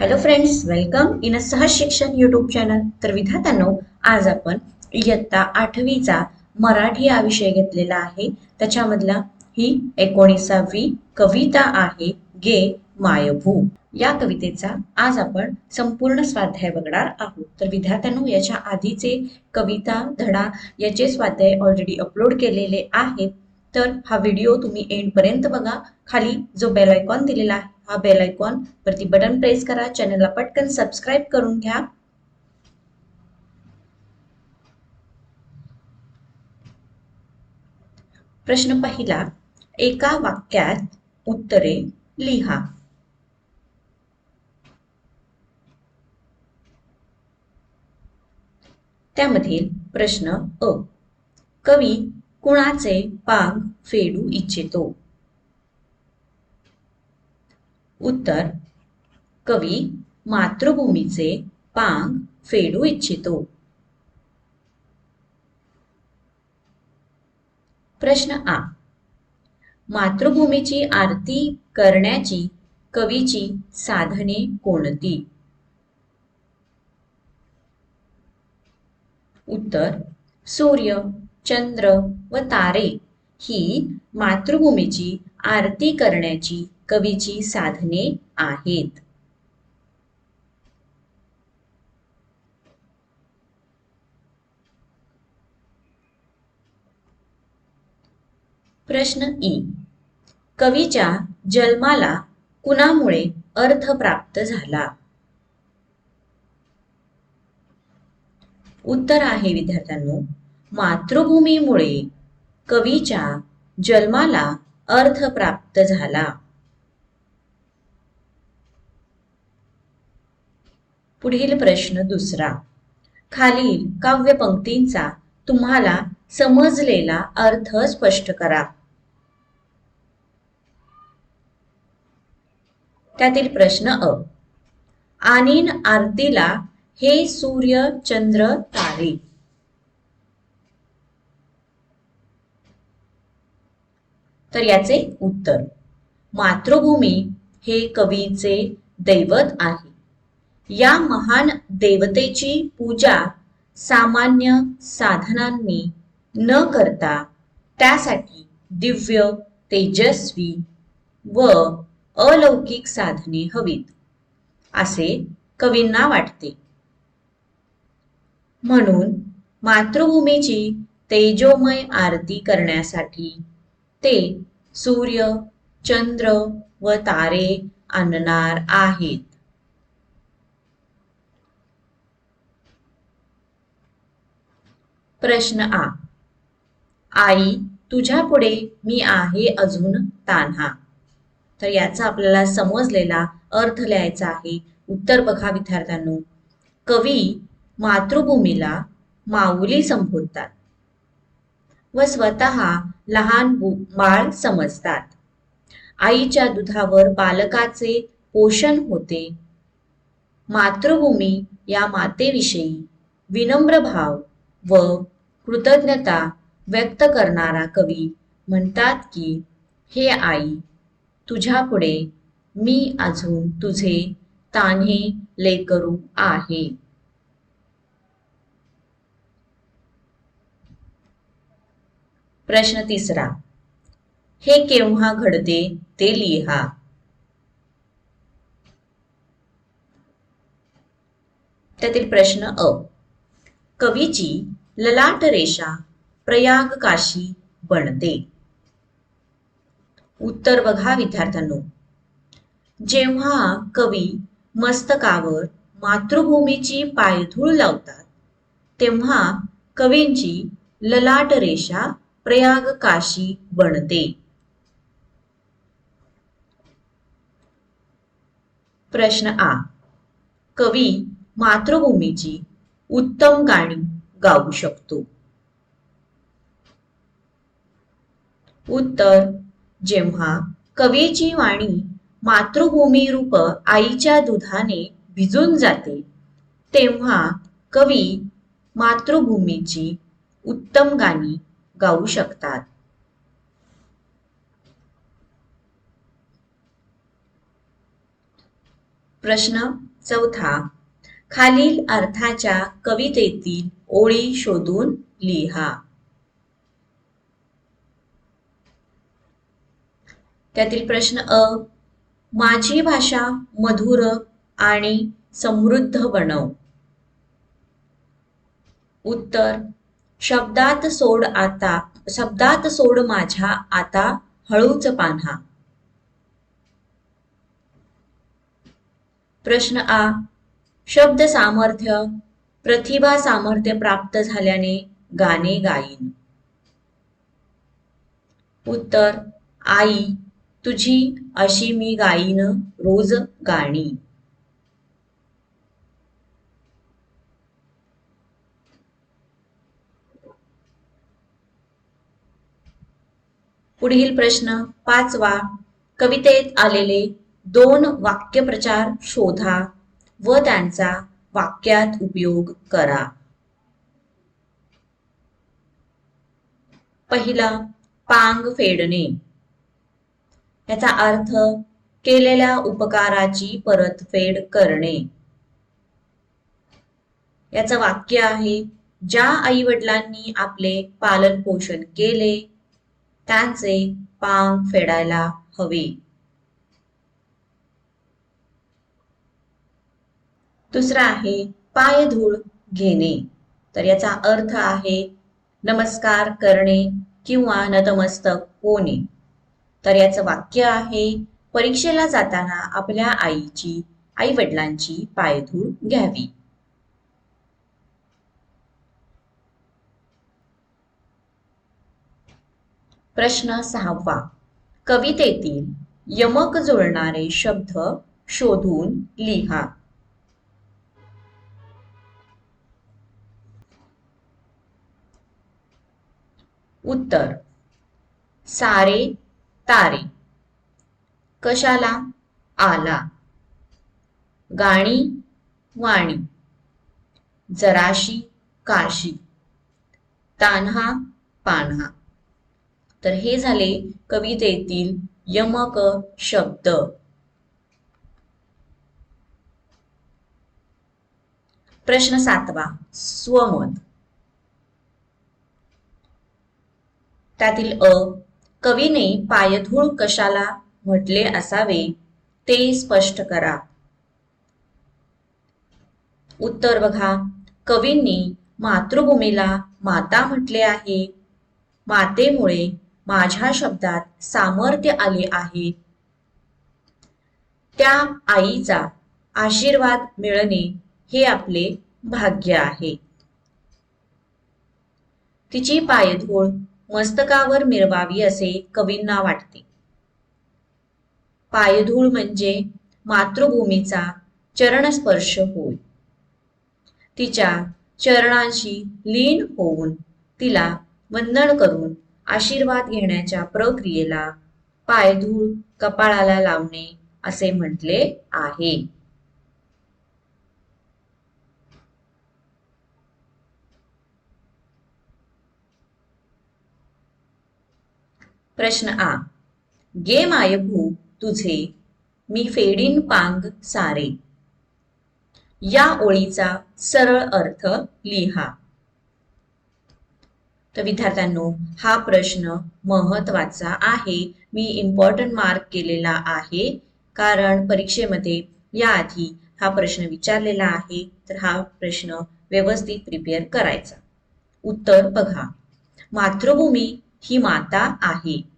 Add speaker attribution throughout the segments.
Speaker 1: Hello friends welcome in a Sahaj Shikshan YouTube channel तर विधातांनो आज आपण इयत्ता आठवीचा मराठी हा विषय घेतलेला आहे. त्याच्यामधला ही एकोणीसावी कविता आहे गे मायभू. या कवितेचा आज आपण संपूर्ण स्वाध्याय बघणार आहोत. तर विद्यार्थ्यांनो याच्या आधीचे कविता धडा याचे स्वाध्याय ऑलरेडी अपलोड केलेले आहेत. तर हा व्हिडिओ तुम्ही एंडपर्यंत बघा. खाली जो बेल आयकॉन दिलेला आहे हा बेल आयकॉन वरती बटन प्रेस करा. चॅनलला पटकन सबस्क्राईब करून घ्या. प्रश्न पहिला एका वाक्यात उत्तरे लिहा. त्यामधील प्रश्न अ कवी कुणाचे पाग फेडू इच्छितो? उत्तर कवी मातृभूमीचे पांग फेडू इच्छितो. प्रश्न आ. मातृभूमीची आरती करण्याची कवीची साधने कोणती? उत्तर सूर्य चंद्र व तारे ही मातृभूमीची आरती करण्याची कवीची साधने आहेत. प्रश्न ई. कवीच्या जन्माला कुणामुळे अर्थ प्राप्त झाला? उत्तर आहे विद्यार्थ्यांनो मातृभूमीमुळे कवीच्या जन्माला अर्थ प्राप्त झाला. पुढील प्रश्न दुसरा. खालील काव्य पंक्तींचा तुम्हाला समजलेला अर्थ स्पष्ट करा. त्यातील प्रश्न अ. आनीन आरतीला हे सूर्य चंद्र तारे. तर याचे उत्तर. मातृभूमी हे कवीचे दैवत आहे. या महान देवतेची पूजा सामान्य साधनांनी न करता त्यासाठी दिव्य तेजस्वी व अलौकिक साधने हवीत असे कवींना वाटते. म्हणून मातृभूमीची तेजोमय आरती करण्यासाठी ते सूर्य चंद्र व तारे आणणार आहेत. प्रश्न आ. आई तुझ्या पुढे मी आहे अजून तान्हा. तर याचा आपल्याला समजलेला अर्थ लिहायचा आहे. उत्तर बघा विद्यार्थ्यांनो. कवी मातृभूमीला माऊली संबोधतात व स्वतः लहान बाळ समजतात. आईच्या दुधावर बालकाचे पोषण होते. मातृभूमी या मातेविषयी विनम्र भाव व कृतज्ञता व्यक्त करणारा कवी म्हणतात की हे आई तुझ्यापुढे मी अजून तुझे तान्हे लेकरू आहे. प्रश्न तिसरा हे केव्हा घडते ते लिहा. त्यातील प्रश्न अ कवीची ललाट रेषा प्रयाग काशी बनते. उत्तर बघा विद्यार्थ्यांनो. जेव्हा कवी मस्तकावर मातृभूमीची पायधूळ लावतात तेव्हा कवींची ललाट रेषा प्रयाग काशी बनते. प्रश्न आ. कवी मातृभूमीची उत्तम गाणी गाऊ शकतो. उत्तर जेव्हा कवीची वाणी मातृभूमी रूप आईच्या दुधाने भिजून जाते तेव्हा कवी मातृभूमीची उत्तम गाणी गाऊ शकतात. प्रश्न चौथा खालील अर्थाच्या कवितेतील ओळी शोधून लिहा. त्यातील प्रश्न अ. माझी भाषा मधुर आणि समृद्ध बनव. उत्तर. शब्दात सोड आता शब्दात सोड माझ्या आता हळूच पान्हा. प्रश्न आ. शब्द सामर्थ्य प्रतिभा सामर्थ्य प्राप्त झाल्याने गाणे गाईन. उत्तर आई तुझी अशी मी गाईन रोज गाणी. पुढील प्रश्न पाचवा. कवितेत आलेले दोन वाक्यप्रचार शोधा. व त्यांचा वाक्यात उपयोग करा. पहिला पांग फेडणे. याचा अर्थ केलेल्या उपकाराची परतफेड करणे. याचं वाक्य आहे ज्या आई वडिलांनी आपले पालन पोषण केले त्यांचे पांग फेडायला हवे. दुसरा आहे पायधूळ घेणे. तर याचा अर्थ आहे नमस्कार करणे किंवा नतमस्तक होणे. तर याचं वाक्य आहे परीक्षेला जाताना आपल्या आईची आई वडिलांची पायधूळ घ्यावी. प्रश्न सहावा. कवितेतील यमक जुळणारे शब्द शोधून लिहा. उत्तर. सारे तारे. कशाला? आला. गाणी वाणी. जराशी काशी तान्हा पान्हा. तर हे झाले कवितेतील यमक शब्द. प्रश्न सातवा. स्वमत. त्यातील अ कवीने पायधूळ कशाला म्हटले असावे ते स्पष्ट करा. उत्तर बघा कवींनी मातृभूमीला माता म्हटले आहे. मातेमुळे माझ्या शब्दात सामर्थ्य आले आहे. त्या आईचा आशीर्वाद मिळणे हे आपले भाग्य आहे. तिची पायधूळ मस्तकावर मिरवावी असे कवींना वाटते. पायधूळ म्हणजे मातृभूमीचा चरणस्पर्श होय. तिच्या चरणांशी लीन होऊन तिला वंदन करून आशीर्वाद घेण्याच्या प्रक्रियेला पायधूळ कपाळाला लावणे असे म्हटले आहे. प्रश्न आ. गे मायभू तुझे मी फेडीन पांग सारे. या ओळीचा सरळ अर्थ लिहा. तर विद्यार्थ्यांनो हा प्रश्न महत्त्वाचा आहे. मी इम्पॉर्टंट मार्क केलेला आहे. कारण परीक्षेमध्ये याआधी हा प्रश्न विचारलेला आहे. तर हा प्रश्न व्यवस्थित प्रिपेअर करायचा. उत्तर बघा. मातृभूमी ही माता आहे.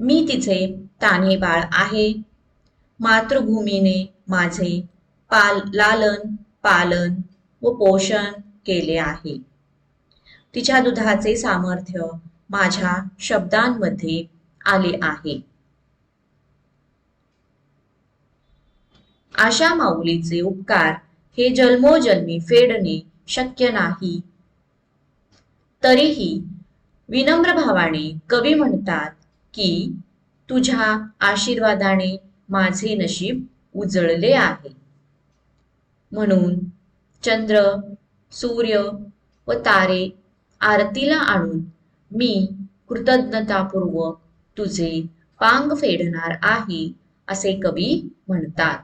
Speaker 1: मी तिचे ताने बाळ आहे. मातृभूमीने माझे पाल लालन पालन व पोषण केले आहे. तिच्या दुधाचे सामर्थ्य माझ्या शब्दांमध्ये आले आहे. आशा माऊलीचे उपकार हे जन्मोजन्मी फेडणे शक्य नाही. तरीही विनम्र भावाने कवी म्हणतात की तुझ्या आशीर्वादाने माझे नशीब उजळले आहे. म्हणून चंद्र सूर्य व तारे आरतीला आणून मी कृतज्ञतापूर्वक तुझे पांग फेडणार आहे असे कवी म्हणतात.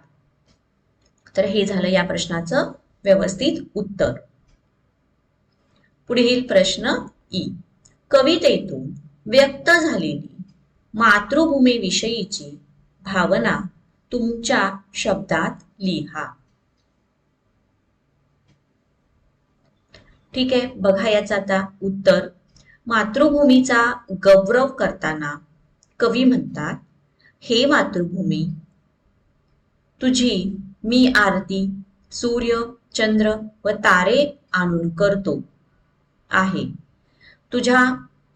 Speaker 1: तर हे झालं या प्रश्नाचं व्यवस्थित उत्तर. पुढील प्रश्न ई. कवितेतून व्यक्त झालेली मातृभूमीविषयीची भावना तुमच्या शब्दात लिहा. ठीक आहे बघा याचं आता उत्तर. मातृभूमीचा गौरव करताना कवी म्हणतात हे मातृभूमी तुझी मी आरती सूर्य चंद्र व तारे आणून करतो आहे. तुझ्या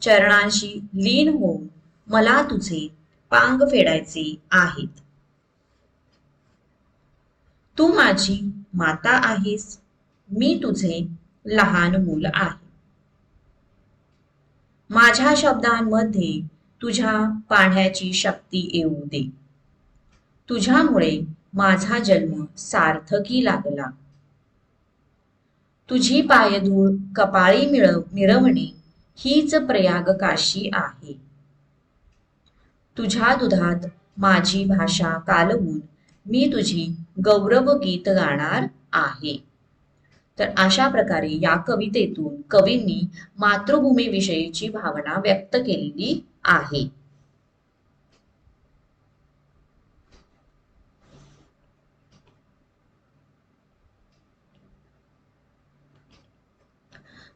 Speaker 1: चरणांशी लीन होऊन मला तुझे पांग फेडायचे आहेत. तू माझी माता आहेस मी तुझे लहान मूल आहे. माझ्या शब्दांमध्ये तुझ्या पाण्याची शक्ती येऊ दे. तुझ्यामुळे माझा जन्म सार्थकी लागला. तुझी पायधूळ कपाळी मिळव मिरवणे हीच प्रयाग काशी आहे. तुझ्या दुधात माझी भाषा कालवून मी तुझी गौरव गीत गाणार आहे. तर अशा प्रकारे या कवितेतून कवींनी मातृभूमीविषयीची भावना व्यक्त केलेली आहे.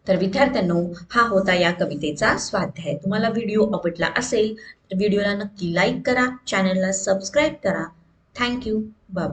Speaker 1: तर विद्यार्थ्यांनो हा होता या कवितेचा स्वाध्याय. तुम्हाला व्हिडिओ आवडला असेल व्हिडिओला नक्की लाईक करा चॅनलला सबस्क्राईब करा. Thank you bye